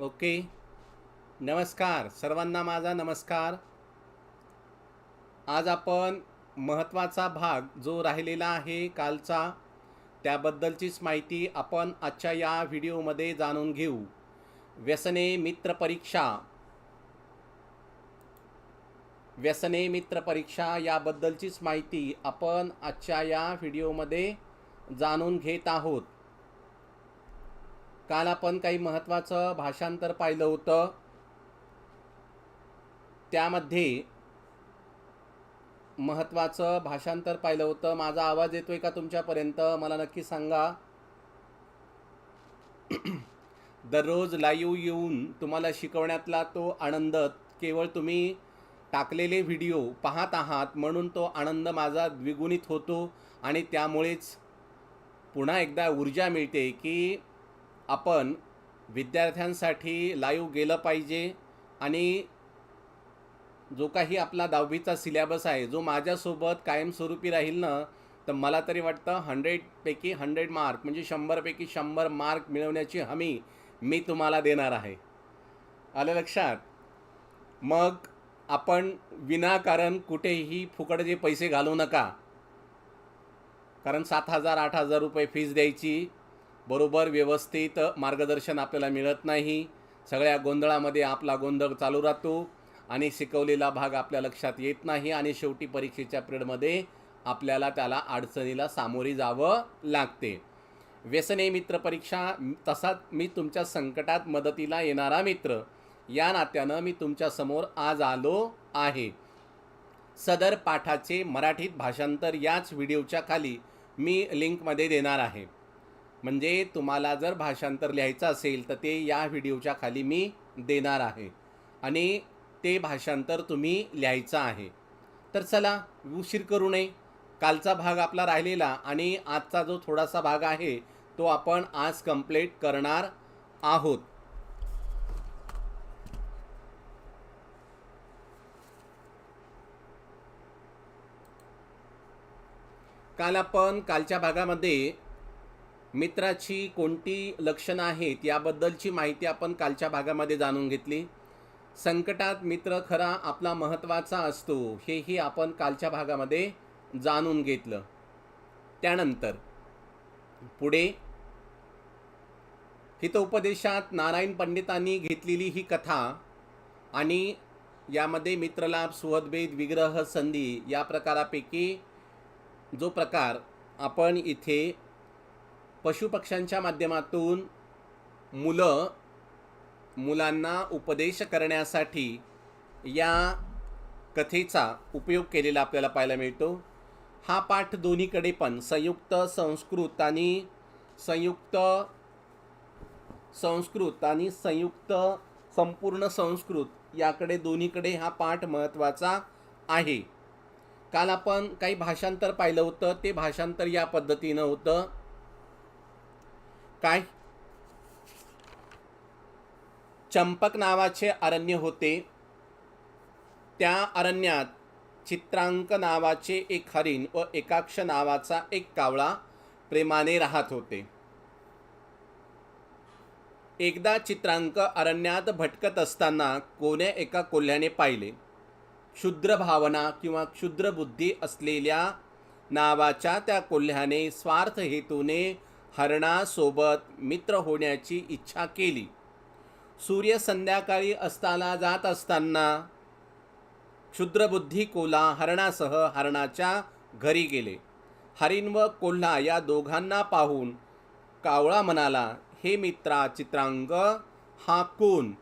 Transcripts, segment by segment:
Okay. नमस्कार. सर्वांना माझा नमस्कार. आज आपण महत्त्वाचा भाग जो राहिलेला आहे कालचा त्याबद्दलचीच माहिती आपण आजच्या या व्हिडिओमध्ये जाणून घेऊ. व्यसने मित्र परीक्षा. व्यसने मित्र परीक्षा याबद्दलचीच माहिती आपण आजच्या या व्हिडिओमध्ये जाणून घेत आहोत. काल आपण काही महत्त्वाचं भाषांतर पाहिलं होतं. त्यामध्ये महत्त्वाचं भाषांतर पाहिलं होतं. माझा आवाज येतो आहे का तुमच्यापर्यंत? मला नक्की सांगा. दररोज लाईव्ह येऊन तुम्हाला शिकवण्यातला तो आनंद केवळ तुम्ही टाकलेले व्हिडिओ पाहत आहात म्हणून तो आनंद माझा द्विगुणित होतो आणि त्यामुळेच पुन्हा एकदा ऊर्जा मिळते की आपण विद्यार्थ्यांसाठी लाईव्ह गेलं पाहिजे आणि जो काही आपला दहावीचा सिलेबस आहे जो माझ्यासोबत कायमस्वरूपी राहील ना तर मला तरी वाटतं हंड्रेडपैकी हंड्रेड मार्क म्हणजे शंभरपैकी शंभर मार्क मिळवण्याची हमी मी तुम्हाला देणार आहे. आलं लक्षात? मग आपण विनाकारण कुठेही फुकटचे पैसे घालू नका. कारण सात हजार आठ हजार रुपये फीज द्यायची बरोबर व्यवस्थित मार्गदर्शन आपल्याला मिळत नाही. सगळ्या गोंधळामध्ये आपला गोंधळ चालू राहतो आणि शिकवलेला भाग आपल्या लक्षात येत नाही आणि शेवटी परीक्षेच्या पिरियडमध्ये आपल्याला त्याला अडचणीला सामोरी जावं लागते. व्यसने मित्र परीक्षा तसाच मी तुमच्या संकटात मदतीला येणारा मित्र. या नात्यानं मी तुमच्यासमोर आज आलो आहे. सदर पाठाचे मराठीत भाषांतर याच व्हिडिओच्या खाली मी लिंकमध्ये देणार आहे. म्हणजे तुम्हाला जर भाषांतर लिहायचं असेल तर ते या व्हिडिओच्या खाली मी देणार आहे. आणि ते भाषांतर तुम्ही लिहायचं आहे. तर चला उशीर करू नये. कालचा भाग आपला राहिलेला आणि आजचा जो थोडासा भाग आहे तो आपण आज कंप्लीट करणार आहोत. काल आपण कालच्या भागामध्ये मित्राची कोणती लक्षणं आहेत याबद्दलची माहिती आपण कालच्या भागामध्ये जाणून घेतली. संकटात मित्र खरा आपला महत्त्वाचा असतो हेही आपण कालच्या भागामध्ये जाणून घेतलं. त्यानंतर पुढे हितोपदेशात नारायण पंडितांनी घेतलेली ही कथा आणि यामध्ये मित्रलाभ सुहदभेद विग्रह संधी या प्रकारापैकी जो प्रकार आपण इथे पशुपक्ष्यांच्या माध्यमातून मुलं मुलांना उपदेश करण्यासाठी या कथेचा उपयोग केलेला आपल्याला पाहायला मिळतो. हा पाठ दोन्हीकडे पण संयुक्त संस्कृत आणि संयुक्त संस्कृत आणि संयुक्त संपूर्ण संस्कृत याकडे दोन्हीकडे हा पाठ महत्त्वाचा आहे. काल आपण काही भाषांतर पाहिलं होतं ते भाषांतर या पद्धतीनं होतं. काय? चंपक नावाचे अरण्य होते. त्या अरण्यात चित्रांक नावाचे एक हरिण व एकाक्ष नावाचा एक कावळा प्रेमाने राहत होते. एकदा चित्रांक अरण्यात भटकत असताना कोण्या एका कोल्ह्याने पाहिले. क्षुद्र भावना किंवा क्षुद्र बुद्धी असलेल्या नावाच्या त्या कोल्ह्याने स्वार्थ हेतूने हरणासोबत मित्र होण्याची इच्छा केली. सूर्य संध्याकाळी अस्ताला जात असताना क्षुद्रबुद्धी कोल्हा हरणासह हरणाच्या घरी गेले. हरिण व कोल्हा या दोघांना पाहून कावळा म्हणाला हे मित्रा चित्रांग हा कोण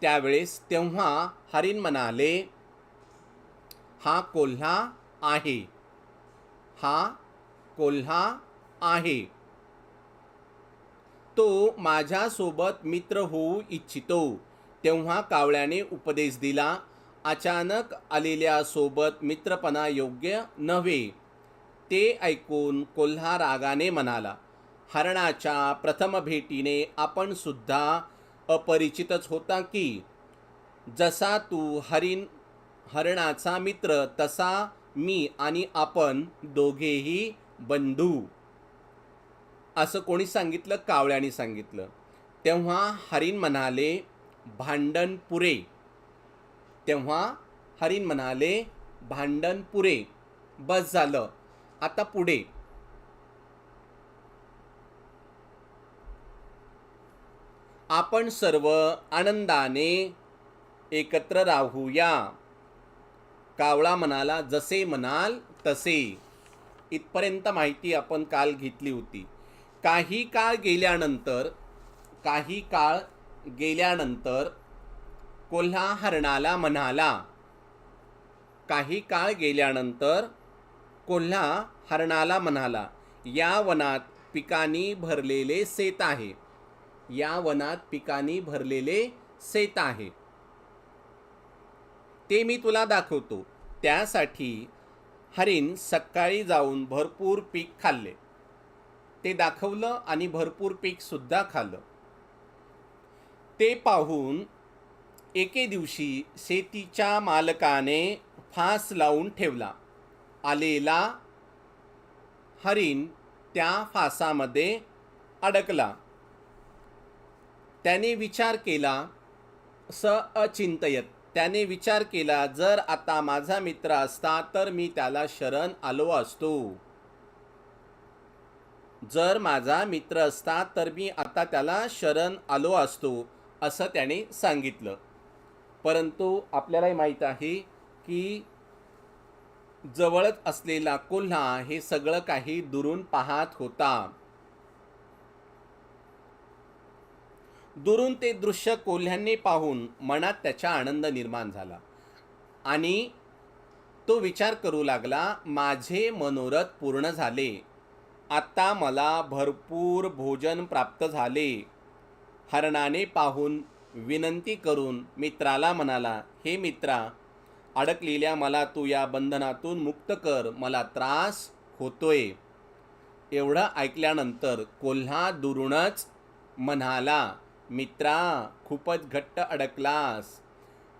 त्यावेळेस तेव्हा हरिण म्हणाले हा कोल्हा आहे. हा कोल्हा आहे. तो माझ्यासोबत मित्र होऊ इच्छितो. तेव्हा कावळ्याने उपदेश दिला अचानक आलेल्या सोबत मित्रपणा योग्य नव्हे. ते ऐकून कोल्हा रागाने म्हणाला हरणाच्या प्रथम भेटीने आपण सुद्धा अपरिचितच होता की? जसा तू हरिण हरणाचा मित्र तसा मी आणि आपण दोघेही बंधू. असं कोणी सांगितलं? कावळ्याने सांगितलं. तेव्हा हरिण म्हणाले भांडण पुरे. तेव्हा हरिण म्हणाले भांडण पुरे. बस झालं. आता पुढे. आपण सर्व आनंदाने एकत्र राहूया. कावळा म्हणाला जसे म्हणाल तसे. इथपर्यंत माहिती आपण काल घेतली होती. काही काळ गेल्यानंतर काही काळ गेल्यानंतर कोल्हा हरणाला म्हणाला. काही काळ गेल्यानंतर कोल्हा हरणाला म्हणाला या वनात पिकांनी भरलेले शेत आहे. या वनात पिकांनी भरलेले शेत आहे. ते मी तुला दाखवतो. त्यासाठी हरिण सकाळी जाऊन भरपूर पीक खाल्ले. ते दाखवलं आणि भरपूर पीकसुद्धा खाल्लं. ते पाहून एके दिवशी शेतीच्या मालकाने फास लावून ठेवला. आलेला हरिण त्या फासामध्ये अडकला. त्याने विचार केला स अचिंतयत त्याने विचार केला जर आता माझा मित्र असता तर मी त्याला शरण आलो असतो. जर माझा मित्र असता तर मी आता त्याला शरण आलो असतो असं त्याने सांगितलं. परंतु आपल्यालाही माहीत आहे की जवळच असलेला कोल्हा हे सगळं काही दुरून पाहत होता. दुरून ते दृश्य कोल्ह्यांनी पाहून मनात त्याचा आनंद निर्माण झाला. आणि तो विचार करू लागला माझे मनोरथ पूर्ण झाले. आत्ता मला भरपूर भोजन प्राप्त झाले. हरणाने पाहून विनंती करून मित्राला म्हणाला हे मित्रा अडकलेल्या मला तू या बंधनातून मुक्त कर मला त्रास होतोय. एवढं ऐकल्यानंतर कोल्हा दुरूनच म्हणाला मित्रा खूपच घट्ट अडकलास.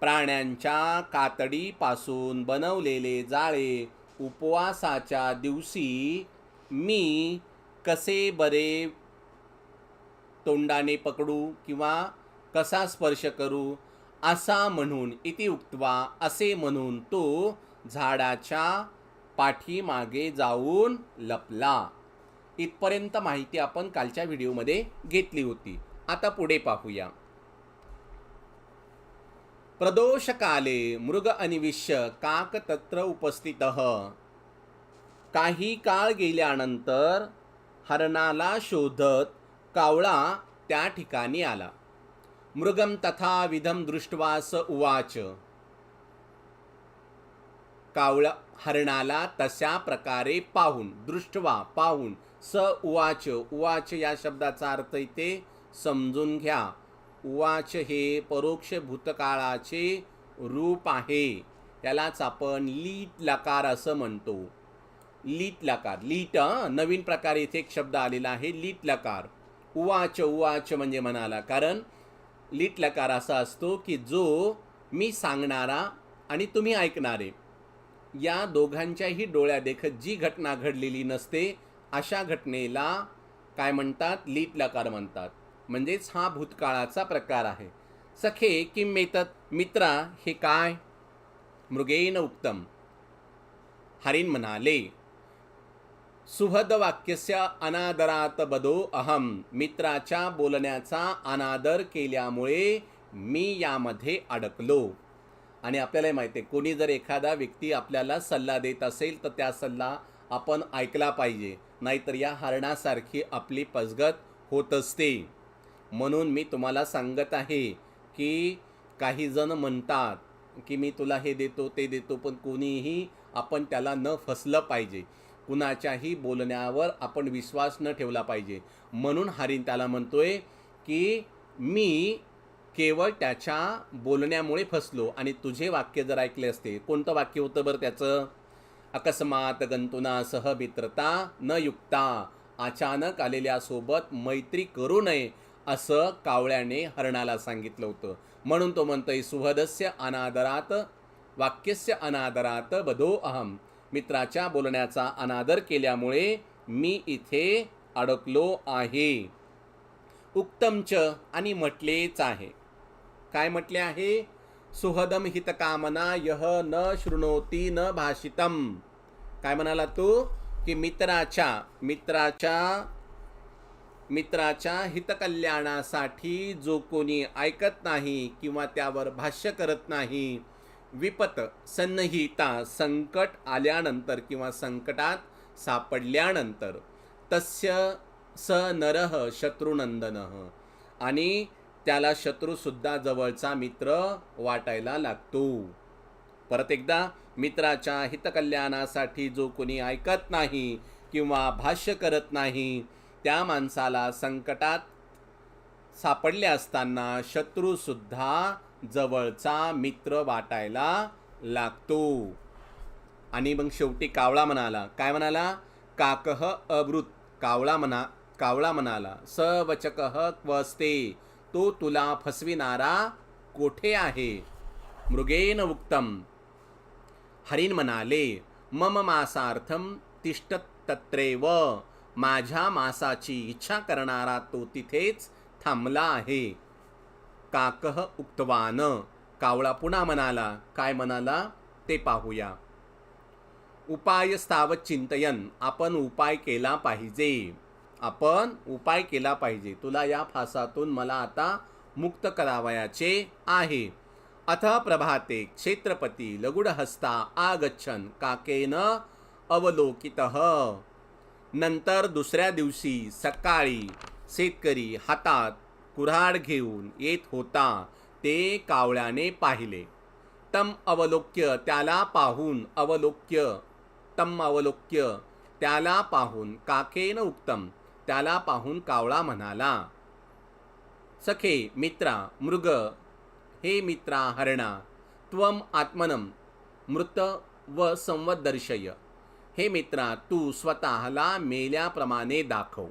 प्राण्यांच्या कातडीपासून बनवलेले जाळे उपवासाच्या दिवशी मी कसे बरे तोंडाने पकडू किंवा कसा स्पर्श करू असा म्हणून इति उक्त्वा असे म्हणून तो झाडाच्या पाठीमागे जाऊन लपला. इथपर्यंत माहिती आपण कालच्या व्हिडिओमध्ये घेतली होती. आता पुढे पाहूया. प्रदोषकाले मृग अनिविश्य काक तत्र उपस्थित काही काळ गेल्यानंतर हरणाला शोधत कावळा त्या ठिकाणी आला. मृगम तथा विधम दृष्टवास स उवाच. कावळा हरणाला तशा प्रकारे पाहून दृष्टवा पाहून स उवाच उवाच या शब्दाचा अर्थ इथे समजून घ्या. उवाच हे परोक्ष भूतकाळाचे रूप आहे. त्यालाच आपण लीट लकार असं म्हणतो. लीट लकार. लीट नवीन प्रकारे इथे एक शब्द आलेला आहे लीट लकार. उवाच उवाच म्हणजे म्हणाला. कारण लीट लकार असा असतो की जो मी सांगणारा आणि तुम्ही ऐकणारे. या दोघांच्याही डोळ्या देखत जी घटना घडलेली नसते अशा घटनेला काय म्हणतात? लीट लकार म्हणतात. म्हणजेच हा भूतकाळाचा प्रकार आहे. सखे किम मेतत? मित्रा हे काय? मृगेन उत्तम हरिन म्हणाले सुहद वाक्यस्य अनादरात बदो अहम मित्राच्या बोलण्याचा अनादर केल्यामुळे मी यामध्ये अडकलो. आणि आपल्याला माहिती आहे कोणी जर एखादा व्यक्ती आपल्याला सल्ला देत असेल तर त्या सल्ला आपण ऐकला पाहिजे. नाहीतर या हरणासारखी आपली पसगत होत असते. म्हणून मी तुम्हाला सांगत आहे की काही जण म्हणतात की मी तुला हे देतो ते देतो पण कोणीही आपण त्याला न फसलं पाहिजे. कुणाच्याही बोलण्यावर आपण विश्वास न ठेवला पाहिजे. म्हणून हरिण त्याला म्हणतोय की मी केवळ त्याच्या बोलण्यामुळे फसलो आणि तुझे वाक्य जर ऐकले असते कोणतं वाक्य होतं बरं त्याचं? अकस्मात गंतुना सह मित्रता न युक्ता अचानक आलेल्या सोबत मैत्री करू नये असं कावळ्याने हरणाला सांगितलं होतं. म्हणून तो म्हणतोय सुहदस्य अनादरात वाक्यस्य अनादरात बधो अहम. मित्राच्या बोलण्याचा अनादर केल्यामुळे मी इथे अडकलो आहे. उक्तमच आणि म्हटलेच आहे. काय म्हटले आहे? सुहदम हितकामना यह न शृणोती न भाषितम. काय म्हणाला तू? की मित्राच्या मित्राच्या मित्राच्या हितकल्याणासाठी जो कोणी ऐकत नाही किंवा त्यावर भाष्य करत नाही विपत सन्नहिता संकट आल्यानंतर किंवा संकटात सापडल्यानंतर तस्य स नरह शत्रुनंदन. आणि त्याला शत्रूसुद्धा जवळचा मित्र वाटायला लागतो. परत एकदा मित्राच्या हितकल्याणासाठी जो कोणी ऐकत नाही किंवा भाष्य करत नाही त्या माणसाला संकटात सापडले असताना शत्रूसुद्धा जवळचा मित्र वाटायला लागतो. आणि मग शेवटी कावळा म्हणाला काय म्हणाला? काकह अवृत कावळा म्हणा कावळा म्हणाला सवचकह क्वस्ते तो तुला फसविणारा कोठे आहे? मृगेन उक्तम. हरिण म्हणाले मम मासार्थम तिष्ठत तत्रेव माझ्या मासाची इच्छा करणारा तो तिथेच थांबला आहे. काकह उक्तवान. कावळा पुन्हा म्हणाला काय म्हणाला? ते पाहूया. उपाय स्थावत चिंतयन. आपण उपाय केला पाहिजे. आपण उपाय केला पाहिजे. तुला या फासातून मला आता मुक्त करावयाचे आहे. अथ प्रभाते क्षेत्रपती लघुडहस्ता आगच्छन. काकेन अवलोकित. नंतर दुसऱ्या दिवशी सकाळी शेतकरी हातात कुऱ्हाड घेऊन येत होता ते कावळ्याने पाहिले. तम अवलोक्य त्याला पाहून अवलोक्य तम अवलोक्य त्याला पाहून काकेन उत्तम त्याला पाहून कावळा म्हणाला सखे मित्रा मृग हे मित्रा हरणा त्वम आत्मनम मृत व संवत दर्शय हे मित्रा तू स्वतःला मेल्याप्रमाणे दाखव.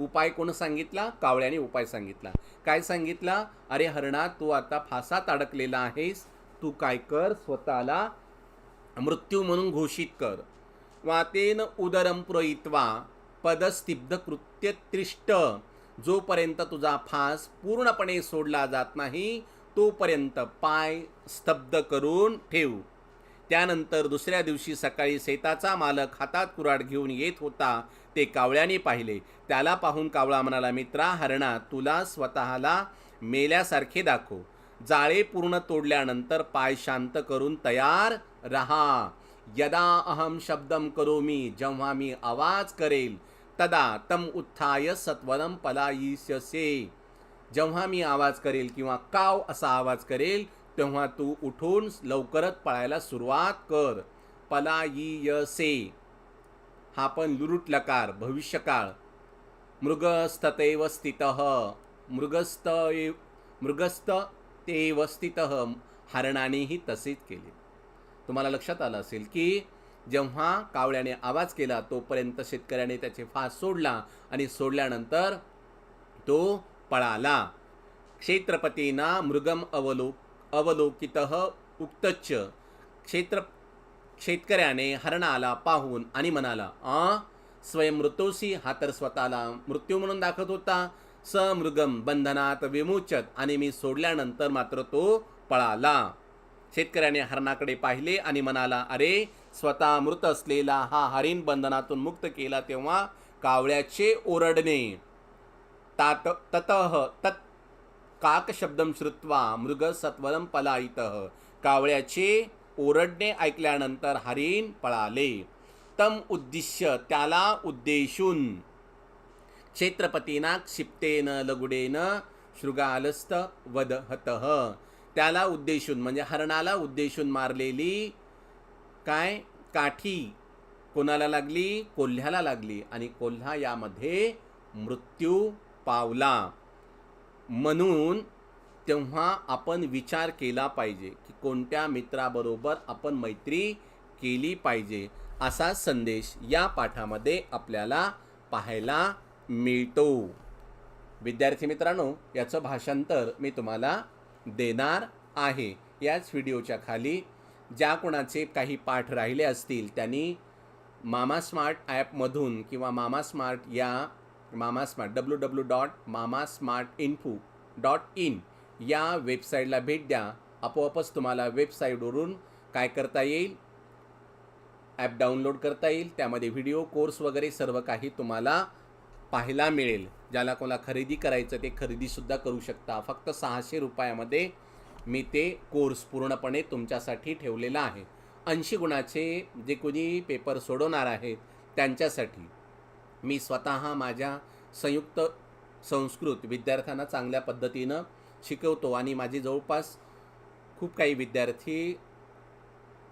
उपाय कोण सांगितला? कावळ्याने उपाय सांगितला. काय सांगितला? अरे हरणा तू आता फासात अडकलेला आहेस. तू काय कर? स्वतःला मृत्यू म्हणून घोषित कर. वातेन उदरम पुरयित्वा पदस्तिब्ध कृत्य त्रिष्ट जोपर्यंत तुझा फास पूर्णपणे सोडला जात नाही तोपर्यंत पाय स्तब्ध करून ठेव. त्यानंतर दुसऱ्या दिवशी सकाळी शेताचा मालक हातात कुराड घेऊन येत होता ते कावळ्याने पाहिले. त्याला पाहून कावळा म्हणाला मित्रा हरणा तुला स्वतःला मेल्यासारखे दाखव. जाळे पूर्ण तोडल्यानंतर पाय शांत करून तयार रहा. यदा अहम शब्दम करोमी जेव्हा मी आवाज करेल तदा तम उत्थाय सत्वरम पलायिष्यसे. जेव्हा मी आवाज करेल किंवा काव असा आवाज करेल तेव्हा तू उठून लवकरच पळायला सुरुवात कर. पलायियसे. हा पण लुरुट लकार भविष्यकाळ. मृगस्ततेव स्थित. मृगस्त मृगस्त तेव स्थित हरणानेही तसेच केले. तुम्हाला लक्षात आलं असेल की जेव्हा कावळ्याने आवाज केला तोपर्यंत शेतकऱ्याने त्याचे फास सोडला आणि सोडल्यानंतर तो पळाला. क्षेत्रपतींना मृगम अवलोक अवलोकित उक्तच्च. क्षेत्र शेतकऱ्याने हरणाला पाहून आणि म्हणाला आ स्वयं मृतोसी हा तर स्वतःला मृत्यू म्हणून दाखवत होता. समृगम बंधनात विमोचत आणि मी सोडल्यानंतर मात्र तो पळाला. शेतकऱ्याने हरणाकडे पाहिले आणि म्हणाला अरे स्वतः मृत असलेला हा हरिण बंधनातून मुक्त केला तेव्हा कावळ्याचे ओरडणे. तात ततः तत् काक शब्दम श्रुत्वा मृग सत्वरम पलायित। कावळ्याचे ओरडणे ऐकल्यानंतर हरिण पळाले। तम उद्दिश्य त्याला उद्देशून। क्षेत्रपतीना क्षिप्तेन लगुडेन शृगालस्त वदहत। त्याला उद्देशून म्हणजे हरणाला उद्देशून मारलेली काय? काठी। कोणाला लागली? कोल्ह्याला लागली आणि कोल्हा यामध्ये मृत्यू पावला। म्हणून तेव्हा आपण विचार केला पाहिजे की कोणत्या मित्राबरोबर आपण मैत्री केली पाहिजे असा संदेश या पाठामध्ये आपल्याला पाहायला मिळतो. विद्यार्थी मित्रांनो याचं भाषांतर मी तुम्हाला देणार आहे. याच व्हिडिओच्या खाली ज्या कोणाचे काही पाठ राहिले असतील त्यांनी मामा स्मार्ट ॲपमधून किंवा मामा स्मार्ट या Mama smart W W dot Mama smart info dot in या वेबसाईटला भेट द्या. आपोआपच तुम्हाला वेबसाईटवरून काय करता येईल ॲप डाउनलोड करता येईल त्यामध्ये व्हिडिओ कोर्स वगैरे सर्व काही तुम्हाला पाहायला मिळेल. ज्याला कोणाला खरेदी करायचं ते खरेदीसुद्धा करू शकता. फक्त सहाशे रुपयामध्ये मी ते कोर्स पूर्णपणे तुमच्यासाठी ठेवलेला आहे. ऐंशी गुणाचे जे कोणी पेपर सोडवणार आहेत त्यांच्यासाठी मी स्वतः माझ्या संयुक्त संस्कृत विद्यार्थ्यांना चांगल्या पद्धतीनं शिकवतो आणि माझे जवळपास खूप काही विद्यार्थी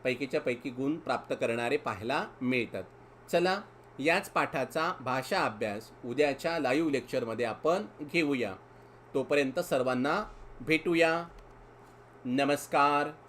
पैकीच्या पैकी गुण प्राप्त करणारे पाहायला मिळतात. चला याच पाठाचा भाषा अभ्यास उद्याच्या लाईव्ह लेक्चरमध्ये आपण घेऊया. तोपर्यंत सर्वांना भेटूया. नमस्कार.